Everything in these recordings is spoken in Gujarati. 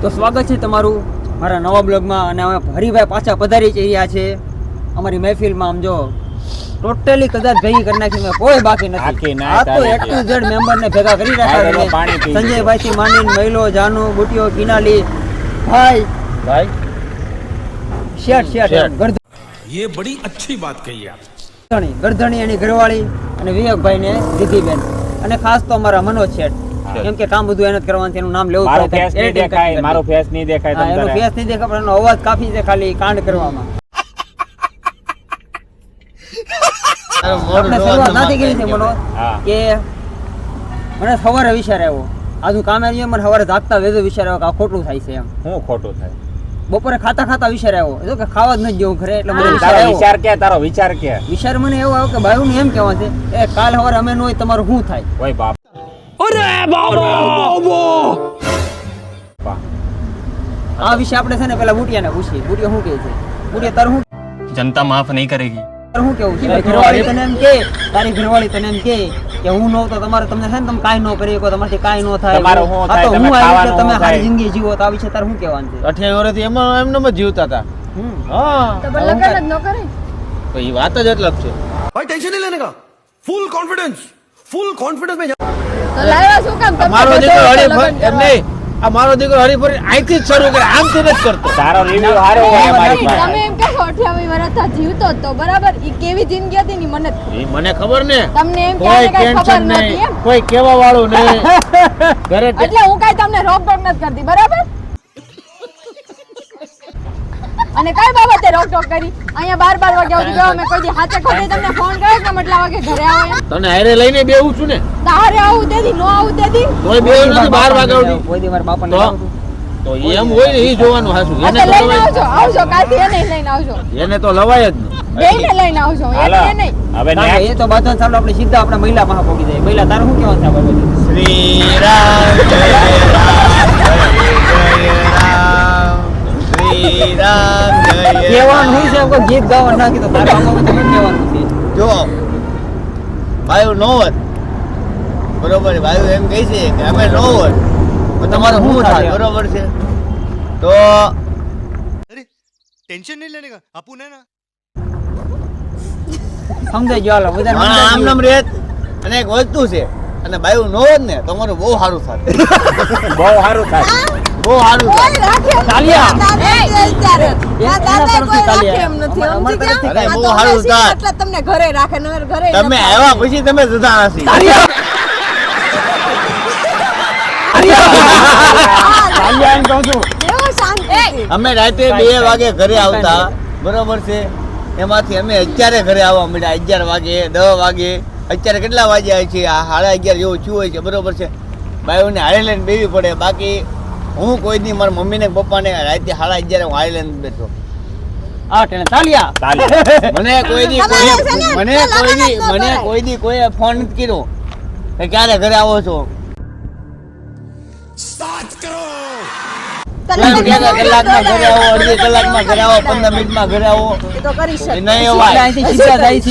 તો સ્વાગત છે તમારું મારા નવા બ્લોગમાં અને અમે હરિભાઈ પાછા પધારી રહ્યા છે અમારી મહેફિલમાં આમ જો ટોટલી કદાચ ભેગી કરી નાખી મેં કોઈ બાકી બાકી નથી ના આ તો ચાલે એક ટુ ઝેડ મેમ્બરને ભેગા કરી ભાઈ, રાખ્યા પેલો પાણી છે પી સંજયભાઈ થી માંડીને મહિલો જાનુ બુટિયો કિનાલી ભાઈ ભાઈ શેઠ શેઠ શેઠ. ગરધણી ये बड़ी अच्छी बात कही आप ગરધણી એની ઘરવાળી અને વિવેકભાઈ ને રીધિબેન અને ખાસ તો અમારા મનોજ શેઠ હા. કેમ કે કામ બધું એને જ કરવાનું છે એનું નામ લેવું મારો ફેસ નહીં દેખાય મારો ફેસ નહીં દેખાય તમને એનો ફેસ નહીં દેખાય પણ એનો અવાજ કાફી છે ખાલી કાંડ કરવામાં. આપણે શરૂઆત નાથી કરી છે મનોજ કે મને સવારે વિચાર આવ્યો. આજુ કામે આવ્યો મને સવારે જાગતા વિચાર આવ્યો કે આ ખોટું થાય છે એમ. શું ખોટું થાય? બપોરે ખાતા ખાતા વિચાર આવ્યો. એ કે ખાવા જ નથી જવું ઘરે એટલે મને વિચાર તારો વિચાર કે તારો વિચાર કે? વિચાર મને એવો આવ્યો કે બાયુનું એમ કેવા છે એ કાલ સવારે અમે ન હોય તમારું શું થાય? ઓય બાપ અરે બાબા! આ વિશે આપણે છે ને પેલા બુટિયાને પૂછીએ. બુટિયા શું કહે છે? બુટિયા તાર શું જનતા માફ નહીં કરેગી. શું કેવું છે? ઘરવાળી તને એમ કે તારી ઘરવાળી તને એમ કે કે હું નો તો તમારે તમને છે ને તમે કાઈ નો કરી શકો તમારથી કાઈ નો થાય. તમારો હું થાય તમે ખાવાનું તમે સારી જિંદગી જીવો તો આ વિશે તાર શું કહેવાનું છે? 28 વર્ષથી એમાં એમને જ જીવતા હતા. હા. તો લગન જ ન કરે? તો એ વાત જ અલગ છે. ભાઈ ટેન્શન નહીં લેને કા? ફૂલ કોન્ફિડન્સ ફૂલ કોન્ફિડન્સ મેં લાવ્યા શું કામ? દીકરો હરીફરી એમ કરવા? નહીં. આ મારો દીકરો હરીફરી અહીંથી જ શરૂ કરે. આમથી નથી કરતો. તારો રિવ્યુ હારો હોય મારી તમે એમ કે કહો વર્ષ થા જીવતો તો. બરાબર? ઈ કેવી જિંદગી હતી ની મને એ મને ખબર ને. તમને એમ કે ખબર એમ? કોઈ કેવા વાળું નહીં. ઘરે એટલે હું કાઈ તમને રોક ટોક નથી કરતી. બરાબર? અને કઈ બાબતે રોક ટોક કરી? અહીંયા બાર બાર વાગ્યા સુધી ગયો મેં કોઈ દી હાથે ખોટે તમને ફોન કર્યો કે મતલબ વાગે ઘરે આવો તને હારે લઈને બેવું છું ને. તારે આવું દેદી નો આવું દેદી કોઈ બેવું નથી બાર વાગ્યા સુધી. કોઈ દી મારા બાપાને તો? તો એમ હોય ને એ જોવાનું હાસું એને તો લઈને આવજો આવજો કાલથી એને લઈને આવજો. એને તો લવાય જ બેયને લઈને આવજો એને નહીં. હવે. એ તો બાજુ ચાલો આપણે સીધા આપણે મહિલા પાસે પહોંચી જાય. મહિલા તારું શું કહેવાનું છે શ્રી રામ જય રામ. શ્રી રામ જય. કહેવાનું છે કોઈ ગીત ગાવાનું ના કીધું. મારા આમાં તમે કહેવાનું છે. જો વાયુ નો હોત. બરોબર વાયુ એમ કહે છે કે અમે નો હોત. તમારે શું થાય? બરોબર છે. તો અરે ટેન્શન નહીં લેને કા આપું ને ના. સમજાઈ ગયો હાલો બધા આમ નામ રેત અને એક વસ્તુ છે. અને વાયુ નો જ ને તમારું બહુ સારું થાય. બહુ સારું થાય. બહુ સારું તમને ઘરે રાખે ઘરે તમે આવ્યા પછી તમે જતા નથી. અમે રાતે બે વાગે ઘરે આવતા. બરોબર છે? એમાંથી અમે અત્યારે ઘરે આવવા મળ્યા અગિયાર વાગે દસ વાગે. અત્યારે કેટલા વાગ્યા છે? આ સાડા અગિયાર જેવું થયું હોય છે બરોબર છે? ભાઈઓને હારે લઈને બેવી પડે. બાકી હું કોઈ દી મારા મમ્મી ને પપ્પા ને રાતે સાડા અગિયારે હું હારે લઈને બેઠો. મને કોઈ દી મને કોઈ દી મને કોઈ દી કોઈ ફોન નથી કર્યો કે ક્યારે ઘરે આવો છો? સ્ટાર્ટ ઘરે કલાકમાં ઘરે આવો અડધી ઘરે કલાકમાં ઘરે આવો પંદર મિનિટમાં ઘરે આવો.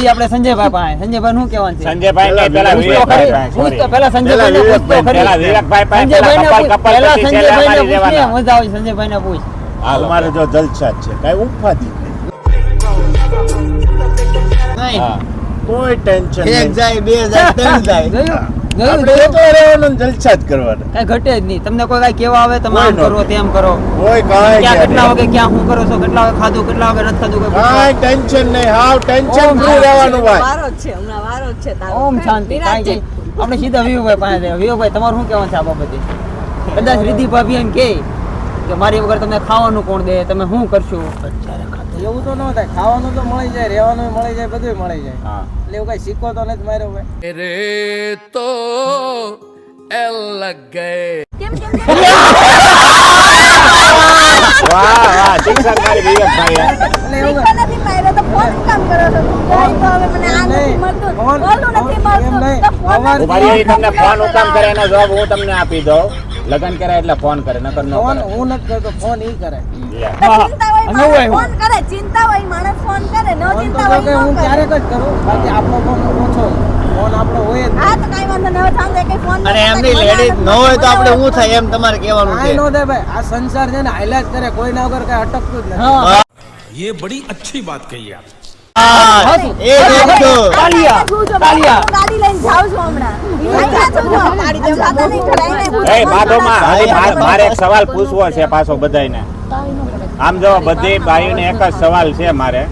આપણે સંજયભાઈ પાસે સંજયભાઈ શું કહેવાનું છે? સંજયભાઈ ને પેલા ને, પૂછ અમારે જો જલસા છે. કઈ ઉપાધિ નહીં. કોઈ ટેન્શન એક જાય બે જાય ત્રણ જાય. જલસા જ કરવાના. કાંઈ ઘટે જ નહીં. તમને કોઈ કાંઈ કેવા આવે તમે આમ કરો તેમ કરો. કોઈ કાંઈ ક્યાં કેટલા વાગે ક્યાં હું કરો છો કેટલા વાગે ખાધું કેટલા વાગે નથી ખાધું કાંઈ ટેન્શન નહીં. હાવ ટેન્શન ફ્રી રહેવાનું ભાઈ. વારો છે હમણાં વારો છે તારો. ઓમ શાંતિ કાંઈ આપણે સીધા વિવેકભાઈ પાસે. વિવેકભાઈ તમારું શું કહેવાનું છે આ બાબતે? કદાચ રિધિ ભાભી એમ કહે કે મારી વગર તમને ખાવાનું કોણ દે? તમે શું કરશો? એવું તો ન થાય. ખાવાનું તો મળી જાય રહેવાનું મળી જાય બધું મળી જાય. હા. એટલે એવું કઈ શીખો તો નથી માર્યો ભાઈ. વાહ વાહ મારી નથી માર્યો તો ફોન કામ કરો છો? તું તો હવે મને આ નથી મળતું. ફોન- નથી મળતું. તો ફોન અમારે નથી ઊભા રહી, મળતું. તમને ફોન હુકામ કરે એનો જવાબ હું તમને આપી દઉં. લગન કરાય એટલે ફોન કરે નકર નો ફોન હું નથી કરતો ફોન ઈ કરે. ચિંતા હોય ફોન કરે ચિંતા હોય આ સંસાર છે ને હાઈલાઈટ કરે કોઈ વગર કઈ અટકતું જ નથી. યે અચ્છી વાત કહી મારે- મારે એક સવાલ પૂછવો છે પાછો બધાયને. આમ જો બધી ભાઈઓને એક જ સવાલ છે મારે.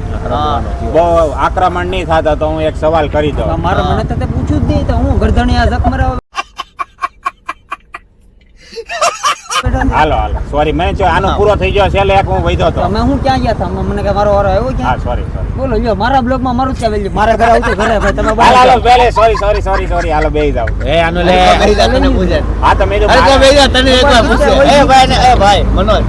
બહુ આક્રમણ નહીં થતા તો હું એક સવાલ કરી દઉં. મારે મને પૂછ્યું જ નહીં તો હું ગરદણી આ હાલો હાલો. સોરી મેં જો આનો પૂરો થઈ ગયો છેલ્લે એક હું વૈધો હતો. તમે હું ક્યાં ગયા હતા? મને કે મારો વારો આવ્યો હા સોરી સોરી બોલો જો મારા બ્લોગમાં મારું જ છે મારા ઘરે આવતો ઘરે ભાઈ તમે હાલો હાલો જાઓ. સોરી સોરી સોરી સોરી હાલો બેહી જાવ એ આનો લે બેહી જાવ તને પૂછે. હા તમે જો અરે બેહી જા, તને એકવાર પૂછે. એ ભાઈ ને એ ભાઈ મનોજ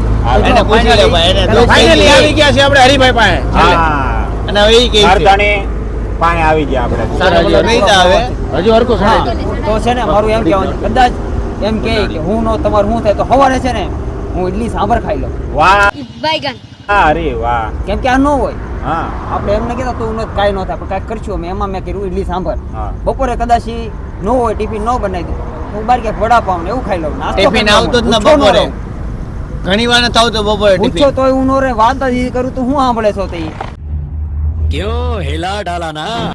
એને પૂછી લે ભાઈ એને તો ફાઇનલી આવી ગયા છે આપણે હરિભાઈ પાસે હા. અને હવે ઈ કે છે. પાસે આવી ગયા આપણે. સારું હજી નહીં આવે હજુ હરકો સાહેબ તો છે ને મારું એમ કહેવાનું કદાચ એમ કે હું નો તમારું શું થાય તો સવારે છે ને હું ઇડલી સાંભર ખાઈ લઉં. વાહ. અરે વાહ. કેમ કે આ ન હોય. હા. આપણે એમને કહેતા તું કાંઈ ન થાય પણ કાંઈક કરશું અમે. એમાં મેં કર્યું ઇડલી સાંભર. બપોરે કદાચ ન હોય ટિફિન ન બનાવી દઉં હું બાર ક્યાંક વડાપાવ ને એવું ખાઈ લઉં. ટિફિન આવતો જ ન બપોરે. ઘણી વાર નથી આવતો બપોરે પૂછો તો હું નો રે વાત જ કરું તો હું સાંભળે છો તે. કયો હેલા ડાલા ના?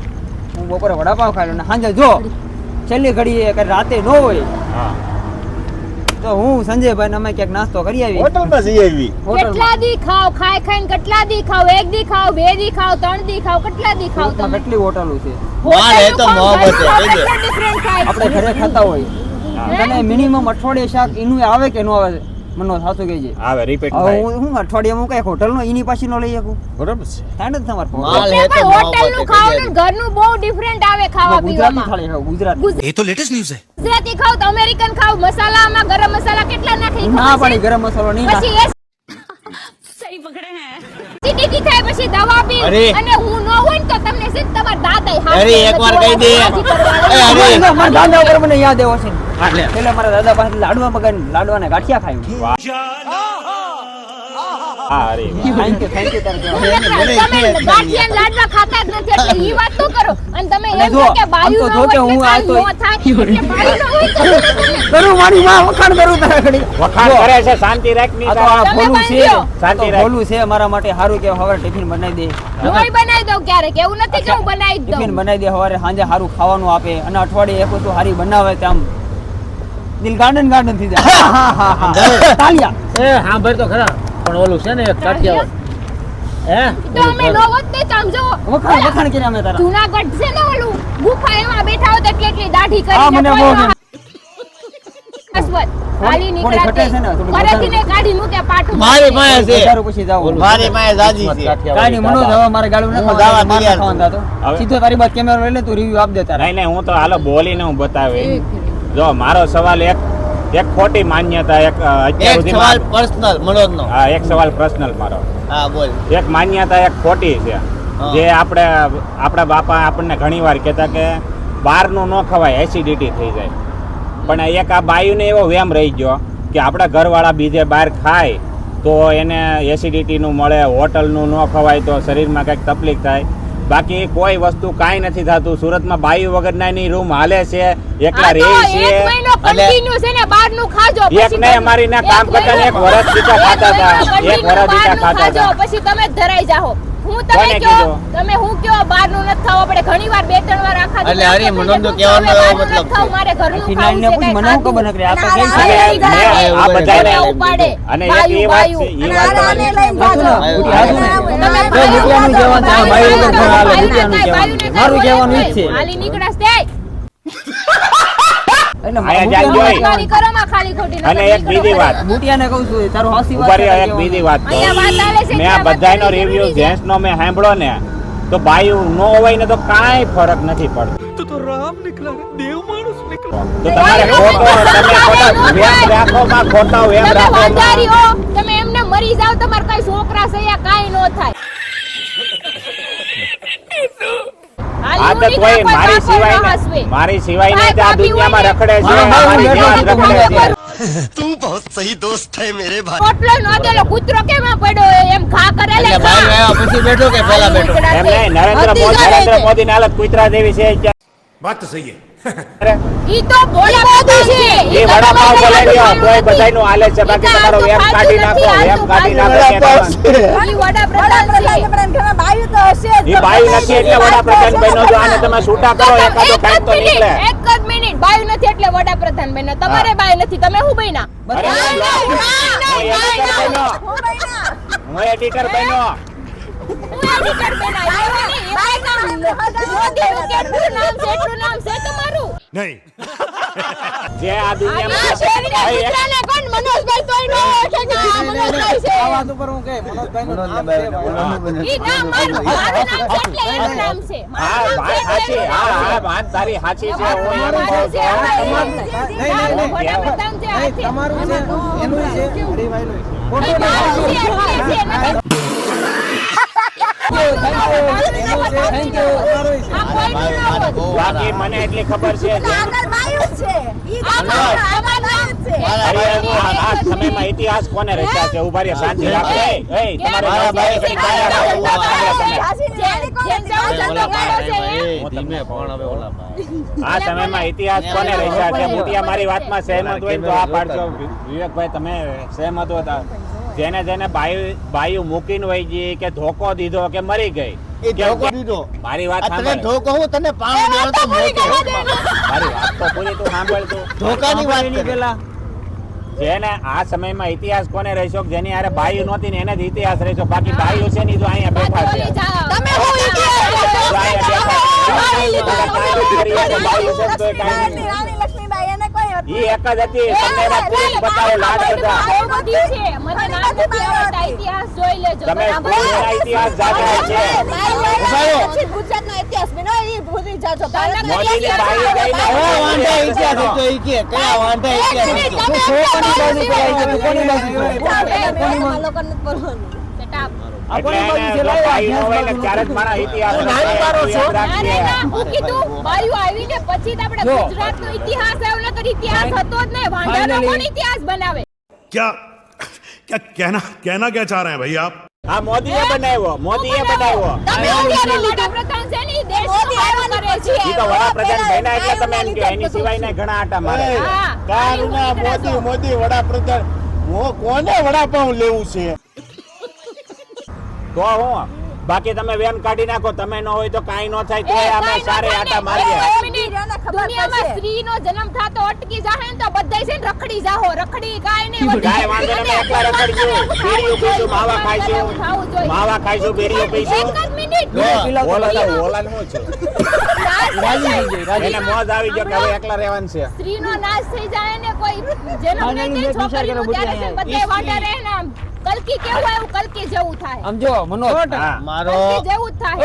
હું બપોરે વડાપાવ ખાઈ લઉં ને સાંજે જો. છેલ્લી ઘડીએ કે રાતે ન હોય. હા. તો હું સંજયભાઈ અમે ક્યાંક નાસ્તો કરી આવી હોટલમાં જઈ આવી કેટલા દી ખાવ ખાઈ ખાઈને કેટલા દી ખાવ એક દી ખાવ બે દી ખાવ ત્રણ દી ખાવ કેટલા દી ખાવ તમે? કેટલી હોટલો છે? મારે તો મોહબત છે, આપણે ઘરે ખાતા હોય. હા. તને મિનિમમ અઠવાડિયે શાક એનું આવે કે ન આવે? મનો સાચું કહે છે આવે રિપીટ થાય. હું હું અઠવાડિયામાં કઈ હોટલ નો એની પાછી નો લઈ શકું? બરાબર છે. તાણ જ તમાર માલ હે તો હોટલનું ખાવાનું ને ઘરનું બહુ ડિફરન્ટ આવે ખાવા પીવામાં. ગુજરાતી ખાવ ગુજરાત. એ તો લેટેસ્ટ ન્યૂઝ છે. ગુજરાતી ખાવ તો અમેરિકન ખાવ મસાલામાં ગરમ મસાલા કેટલા નાખી? ના પણ ગરમ મસાલો નહીં પછી સહી પકડે. હે ચીટી કી પછી દવા પી અને હું તમને સીધ તમાર દાદા હાથ અરે, એકવાર કહી દે. એ, અરે. મારા દાદા ઉપર મને યાદ આવ્યો છે પેલા મારા દાદા પાસે લાડવા મગન લાડવાને ગાંઠિયા ખાયું અરે થેન્ક યુ થેન્ક યુ તમે. ગાંઠિયા લાડવા ખાતા જ નથી એટલે ઈ વાત તો કરો? અને તમે એમ કહો કે બાયુ નો જો કે હું આ તો- કરું મારી માં વખાણ કરું તારા ઘડી. વખાણ કરે છે શાંતિ રાખની તો આ ભોલું છે. શાંતિ રાખ. ભોલું છે મારા માટે. સારું કે હવે ટિફિન બનાવી દે. હું બનાવી દઉં ક્યારેક? એવું નથી કે હું બનાવી દઉં. ટિફિન બનાવી દે સવારે સાંજે સારું ખાવાનું આપે. અને અઠવાડિયે એક વસ્તુ સારી બનાવે તેમ દિલ ગાર્ડન ગાર્ડન થઈ જાય. હા, હા, હા, હા. તાલિયા. એ હા ભર તો ખરા. પણ ઓલું છે ને એક કાઠિયાવાડ. હે? તો અમે તો વખાણ વખાણ કર્યા મેં તારા. જુનાગઢ છે ને ઓલું ગુફા એમાં બેઠા હોત એટલે એટલી દાઢી હા, મને બહુ ન અસ્વદ હાલી થોડી નીકળ્યા ઘટે છે? ને, થોડું ઘરેથી વધારે. ને કાઢી મૂકે પાટું મારી પાસે છે. વધારે પછી જાવ. મારી છે. કાંઈ મનોજ હવે મારે ગાળું નથી મારે તૈયાર થતું. સીધો તારી બાદ કેમેરો લઈ લે તું રિવ્યુ આપ દે તારા. નહીં નહીં હું તો હાલો બોલીને હું બતાવે જો મારો સવાલ એક એક ખોટી માન્યતા એક અત્યાર એક સવાલ પર્સનલ મનોજ નો હા એક સવાલ પર્સનલ મારો. હા બોલ. એક માન્યતા એક ખોટી છે. જે આપણે આપણા બાપા આપણને ઘણીવાર કહેતા કે બહારનું ન ખવાય એસિડિટી થઈ જાય. પણ એક આ બાયુને એવો વેમ રહી ગયો કે આપણા ઘરવાળા બીજે બહાર ખાય તો એને એસિડિટીનું મળે હોટલનું ન ખવાય તો શરીરમાં કંઈક તકલીફ થાય. બાકી કોઈ વસ્તુ કાઈ નથી થતું સુરતમાં બાયુ વગરના ની રૂમ હાલે છે એકલા રહે છે એક કન્ટિન્યુ છે ને ખાજો એક અમારી ના કામ કરતા ને એક વરસ દીઠા ખાતા હતા. એક વરસ દીઠા ખાતા હતા. પછી તમે ધરાઈ જાઓ હું તમે કયો તમે હું કયો બહારનું નથી ખાવું આપણે ઘણીવાર બે ત્રણ વાર આખા એટલે દિવસ હરી, આપણે કહેવાનો એવો મતલબ નથી મારે ઘરનું પછી ખાવું છે, પૂછ, મને શું ખબર આ તો અને કઈ આ છે? લઈ મેં જાય. આ બધાને ઉપાડે. અને એક એ વાત છે, એ વાત આને બે રૂપિયાનું કહેવાનું છે ભાઈ વગર પણ હાલે રૂપિયાનું કહેવાનું મારું કહેવાનું ઈ છે. હાલી નીકળાસ તે અને એક બીજી વાત. એક બીજી વાત મેં આ બધાનો રિવ્યુ જેન્ટ્સ નો મેં સાંભળો ને તો ભાઈ નો હોય ને તો કાંઈ ફરક નથી પડતો. તો તો રામ નીકળા દેવ માણસ નીકળો. તો તમારે ખોટો તમે ખોટો વેમ રાખો માં ખોટો વેમ રાખો તમે એમને મરી જાવ તમાર કાંઈ છોકરા સયા કાંઈ નો થાય. આ મોદી નરેન્દ્ર મોદી ની હાલત કૂતરા જેવી છે વાત બાકી તમારો એમ કાઢી નાખો એમ વડાપ્રધાન એ બાઈ નથી એટલે વડાપ્રધાન બન્યો છો આને તમે છૂટા કરો એકાદો કાંઈક તો નીકળે. એક જ મિનિટ. બાયું નથી એટલે વડાપ્રધાન બન્યા. તમારે બાય નથી. તમે શું બન્યા? અરે હું હું એડિટર બન્યો. હું એડિટર બન્યો? કેટલું નામ છે એટલું નામ છે તમારું. नहीं જે આ આ દુનિયામાં કોણ? મનોજભાઈ તોય ન ઓળખે કે આ મનોજભાઈ છે. આ વાત ઉપર હું કે મનોજભાઈનું નામ છે નામ મારું મારું નામ છે એટલે એનું નામ છે. હા હા હા વાત તારી સાચી છે. તમારું છે એનું છે બાકી મને એટલી ખબર છે ઇતિહાસ કોને રચ્યા છે ઊભા રહ્યા શાંતિ આ સમયમાં ઇતિહાસ કોને રચ્યા છે મોટિયા મારી વાતમાં સહેમત હોય તો આ પાડજો વિવેકભાઈ તમે સહેમત હો તો જેને જેને બાયુ બાયુ મૂકીને વહી ગઈ કે ધોકો દીધો કે મરી ગઈ એ ધોકો દીધો મારી વાત સાંભળ ધોકો હું તને પાણી દેવાનો તો મોટો મારી વાત તો પૂરી તું સાંભળ તું ધોકાની વાત એની પેલા જેને આ સમયમાં ઇતિહાસ કોને રહેશો કે જેની આરે બાયુ નહોતી ને એને જ ઇતિહાસ રહેશો બાકી બાયુ છે ની તો અહીંયા બેઠા છે તમે ઇતિહાસ. ઈ એક જ હતી તમને એના પુરુષ બતાવો લાડ બધા તમે ઇતિહાસ છે? હતો ઈ કે? કયા ઇતિહાસ હતો? તું કોની બાજુ છે? કોની કોની છે? જો મારા ઇતિહાસ તું નાની? રાખજે. જો. ગુજરાતનો ઇતિહાસ આવ્યો નકર ઇતિહાસ હતો જ નહીં. વાંઢાનો કોણ ઇતિહાસ બનાવે? क्या कहना कहना क्या चाह रहे हैं भाई आप આ મોદીએ બનાવ્યો મોદીએ બનાવ્યો તમે અત્યારે વડાપ્રધાન છે ને ઈ દેશનું સારું કરે છે ઈ તો વડાપ્રધાન બન્યા એટલે તમે એમ કહો એની સિવાય ઘણા આટા મારે હા. કારના મોદી મોદી વડાપ્રધાન હું કોને વડાપાઉં લેવું છે તો હું બાકી તમે વેન કાઢી નાખો તમે ન હોય તો કાંઈ ન થાય તો અમે સારે આટા મારીએ. દુનિયામાં સ્ત્રીનો જન્મ થાતો અટકી જાહે ને તો બધાય છે રખડી જાહો. રખડી કાંઈ નહીં વધી. કાંઈ વાંધો અમે એકલા રખડશું. બેડીઓ પીશું માવા ખાઈશું. માવા ખાઈશું બેડીઓ પીશું. એક મિનિટ. ઓલા ઓલા નું છે? રાજી રાજી. મોજ આવી ગયો કે હવે એકલા રહેવાનું છે. સ્ત્રીનો નાશ થઈ જાય ને કોઈ જન્મ નહીં લીધે થાય ત્યારે છે કરો ને બધાય વાંઢા રહે ને આમ. કલકી કેવું આવ્યું કલકી જેવું થાય. સમજો મનોજ. મારો. કલકી જેવું થાય.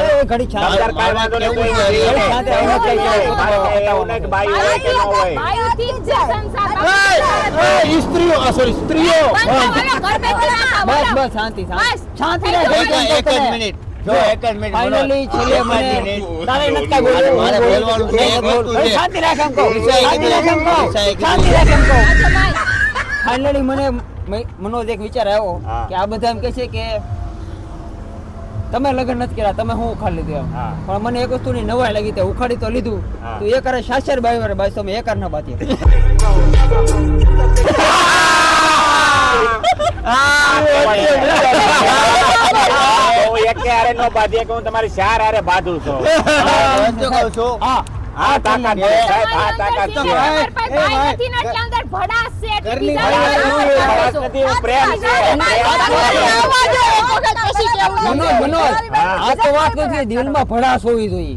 ઓય ઘડી. તમારે કાંઈ વાંધો નહીં કોઈ? નહીં. જ બાયું હોય કે ન હોય. બાયુથી જ છે સંસાર સ્ત્રીઓ. સોરી સ્ત્રીઓ ઘર બેઠા બસ બસ શાંતિ શાંતિ. એક જ મિનિટ જો એક જ મિનિટ ફાઇનલી છેલ્લે મને તારે નથી બોલવું. મારે બોલવાનું છે, એક વસ્તુ છે. શાંતિ રાખ એમ કહું. શાંતિ રાખ એમ કહું. શાંતિ રાખ એમ કહું. ભાઈ, ફાઇનલી મને મનોજ એક વિચાર આવ્યો કે આ બધા એમ કે છે કે તમે લગ્ન નથી કર્યા તમે હું ઉખાડી લીધું એમ. પણ મને એક વસ્તુની નવાઈ લાગી તે ઉખાડી તો લીધું. તો એક કરે સાસર બાઈ વારે બાઈ તમે એક ના બાતી તમારી ચાર હારે બાંધું છું. શું કહું છું હા. આ તાકાત છે સાહેબ આ તાકાત છે તમારી પાસે એ ભાઈ ભાઈ. નથી ને એટલે અંદર ભડાસ છે ઘરની બીજા ભાઈ બધા નથી, આવા ભડાસ નથી, હું પ્રેમ છે. મનોજ મનોજ આ તો વાત નથી દિલમાં ભડાસ હોવી જોઈએ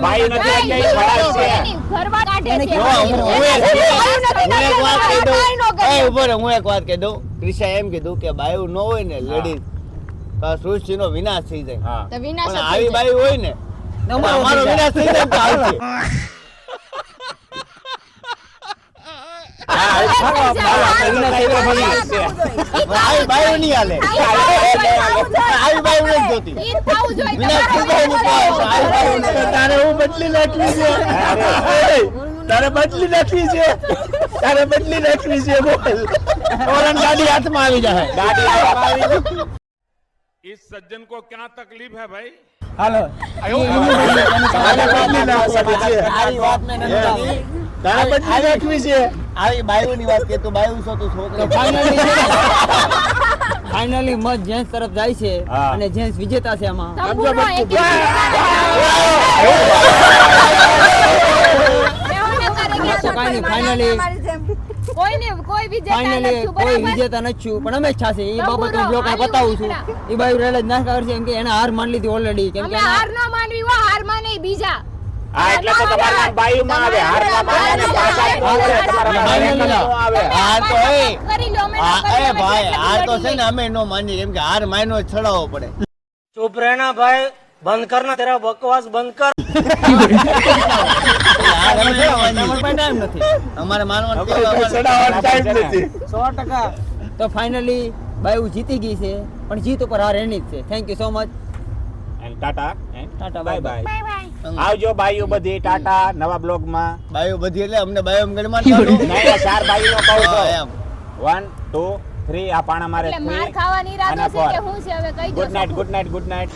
ભાઈ નથી એટલે ભડાસ છે ઘરવા કાઢે છે. હું- એક- વાત કહી દઉં એ ઊભો હું એક વાત કહી દઉં ક્રિશા એમ કીધું કે બાયુ ન હોય ને લેડીઝ સૃષ્ટિ નો વિનાશ થઈ જાય આવી બાઈ બાયુ હોય ને અમારો અમારો થઈ જાય. વિનાશ થઈ જાય ને તો હાલશે. પણ આવી બાયુ નહીં હાલે આવી બાયુ નથી જોતી ઈ જ થવું જોઈએ. વિનાશ થઈ જાય ને તો હાલશે. આવી બાયુ નથી. તારે હું બદલી નાખવી છે તારે બદલી નાખવી છે તારે બદલી નાખવી છે બોલ ઓરન ગાડી હાથમાં આવી જાય ગાડી હાથમાં આવી इस सज्जन को क्या तकलीफ है भाई હાલો. ફાઇનલી મત જેન્ટ્સ તરફ જાય છે અને જેન્ટ્સ વિજેતા છે આમાં. સંપૂર્ણ કોઈને કોઈ વિજેતા નથી કોઈ વિજેતા નથી પણ અમે ઈચ્છા છે એ બાબત હું લોકો બતાવું છું. એ બાઈ રેલ જ ના ખબર છે એમ કે એને હાર માન લીધી ઓલરેડી કેમ કે હાર ના માનવી હો હાર માને બીજા. આ એટલે તો ના અમે ભાઈ હાર તો છે હાર માયનો છડાવો પડે. ચૂપ ભાઈ બંધ કરના તેરા બકવાસ બંધ કર. નો નથી. અમારે માનવાનું તો ફાઇનલી બાયુ જીતી ગઈ છે પણ જીત ઉપર હાર એની જ છે. Thank you so much and tata tata, bye bye. આવજો બાયુ બધી ટાટા નવા બ્લોગમાં બાયુ બધી એટલે અમને બાયુ એમ માં ચાર બાયુનો કહું તો. છું એમ. વન ટુ થ્રી આ પાણા મારે માર ખાવાની ઈરાદો છે કે હું છે? હવે કહી દો good night good night good night